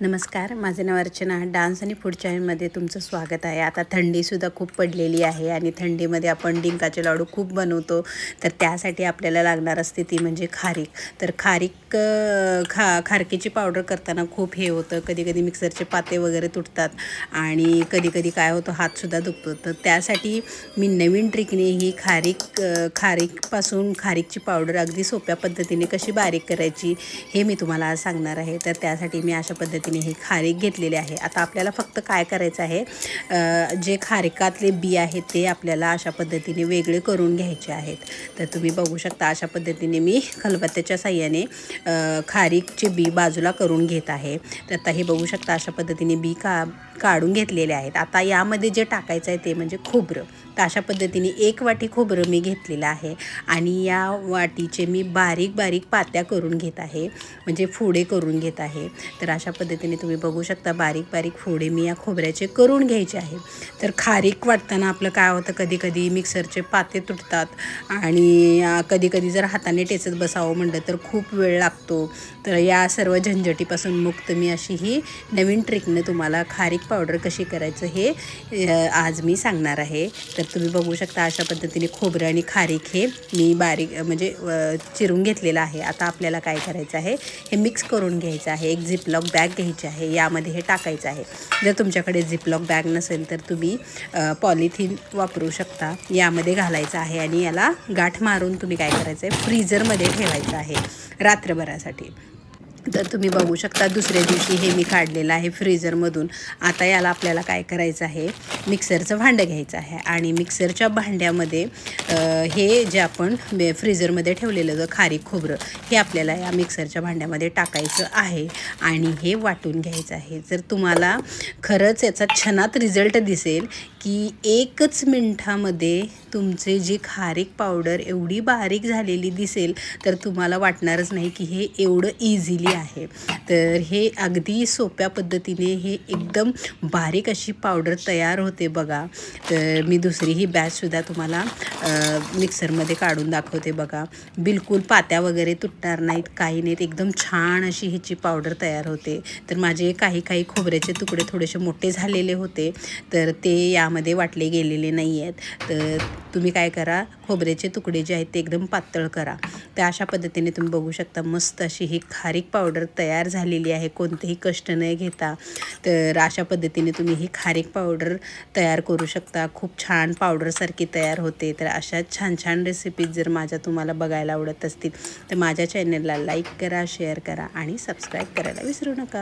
नमस्कार माझे नाव अर्चना. डान्स आणि फूड चॅनलमध्ये तुमचं स्वागत आहे. आता थंडीसुद्धा खूप पडलेली आहे आणि थंडीमध्ये आपण डिंकाचे लाडू खूप बनवतो. तर त्यासाठी आपल्याला लागणार असते ती म्हणजे खारीक. तर खारीक खा खारकीची पावडर करताना खूप हे होतं. कधी कधी मिक्सरचे पाते वगैरे तुटतात आणि कधी कधी काय होतं हातसुद्धा दुखतो. तर त्यासाठी मी नवीन ट्रिकने ही खारीक खारीकपासून खारीकची पावडर अगदी सोप्या पद्धतीने कशी बारीक करायची हे मी तुम्हाला सांगणार आहे. तर त्यासाठी मी अशा पद्धतीने हे खारीक घेतलेले आहे. आता आपल्याला फक्त काय करायचं आहे? जे खारिकातले बी आहेत ते आपल्याला अशा पद्धतीने वेगळे करून घ्यायचे आहेत. तर तुम्ही बघू शकता अशा पद्धतीने मी खलबत्त्याच्या साह्याने खारीकचे बी बाजूला करून घेत आहे. तर आता हे बघू शकता अशा पद्धतीने बी का काढून घेतलेले आहेत. आता यामध्ये जे टाकायचं आहे ते म्हणजे खोबरं. तर अशा पद्धतीने एक वाटी खोबरं मी घेतलेलं आहे आणि या वाटीचे मी बारीक बारीक पात्या करून घेत आहे. म्हणजे फोडे करून घेत आहे. तर अशा पद्धतीने तुम्ही बघू शकता बारीक बारीक फोडे मी या खोबऱ्याचे करून घ्यायचे आहे. तर खारीक वाटताना आपलं काय होतं कधी कधी मिक्सरचे पाते तुटतात आणि कधी कधी जर हाताने टेचत बसावं म्हणलं तर खूप वेळ लागतो. तर या सर्व झंझटीपासून मुक्त मी अशी ही नवीन ट्रिकने तुम्हाला खारीक पावडर कशी करायचं हे आज मी सांगणार आहे. तर तुम्ही बघू शकता अशा पद्धतीने खोबरं आणि खारीक हे मी बारीक म्हणजे चिरून घेतलेलं आहे. आता आपल्याला काय करायचं आहे हे मिक्स करून घ्यायचं आहे. एक झिपलॉक बॅग घ्यायची आहे यामध्ये हे टाकायचं आहे. जर तुमच्याकडे झिपलॉक बॅग नसेल तर तुम्ही पॉलिथिन वापरू शकता. यामध्ये घालायचं आहे आणि याला गाठ मारून तुम्ही काय करायचं आहे फ्रीजरमध्ये ठेवायचं आहे रात्रभरासाठी. तर तुम्ही बघू शकता दुसऱ्या दिवशी हे मी काढलेलं आहे फ्रीजरमधून आता याला आपल्याला काय करायचं आहे? मिक्सरचं भांडं घ्यायचं आहे. आणि मिक्सरच्या भांड्यामध्ये हे जे आपण फ्रीजरमध्ये ठेवलेलं जो खारीक खोबरं हे आपल्याला या मिक्सरच्या भांड्यामध्ये टाकायचं आहे. आणि हे वाटून घ्यायचं आहे. जर तुम्हाला खरंच याचा छनात रिझल्ट दिसेल की एकच मिनटामध्ये तुमचे जी खारीक पावडर एवढी बारीक झालेली दिसेल तर तुम्हाला वाटणारच नाही की हे एवढं इझिली आहे. तर हे अगदी सोप्या पद्धतीने हे एकदम बारीक अशी पावडर तयार होते बघा. तर मी दुसरी ही बॅचसुद्धा तुम्हाला मिक्सरमध्ये काढून दाखवते बघा. बिलकुल पात्या वगैरे तुटणार नाहीत काही नाहीत. एकदम छान अशी ह्याची पावडर तयार होते. तर माझे काही काही खोबऱ्याचे तुकडे थोडेसे मोठे झालेले होते. तर ते यामध्ये वाटले गेलेले नाही आहेत तर तुम्ही काय करा खोबऱ्याचे तुकडे जे आहेत ते एकदम पातळ करा. तर अशा पद्धतीने तुम्ही बघू शकता मस्त अशी ही खारीक पावडर तयार झालेली आहे कोणतेही कष्ट न घेता. तर अशा पद्धतीने तुम्ही ही खारीक पावडर तयार करू शकता. खूप छान पावडरसारखी तयार होते. तर अशा छान छान रेसिपीज जर माझ्या तुम्हाला बघायला आवडत असतील तर माझ्या चॅनलला लाईक करा शेअर करा आणि सबस्क्राईब करायला विसरू नका.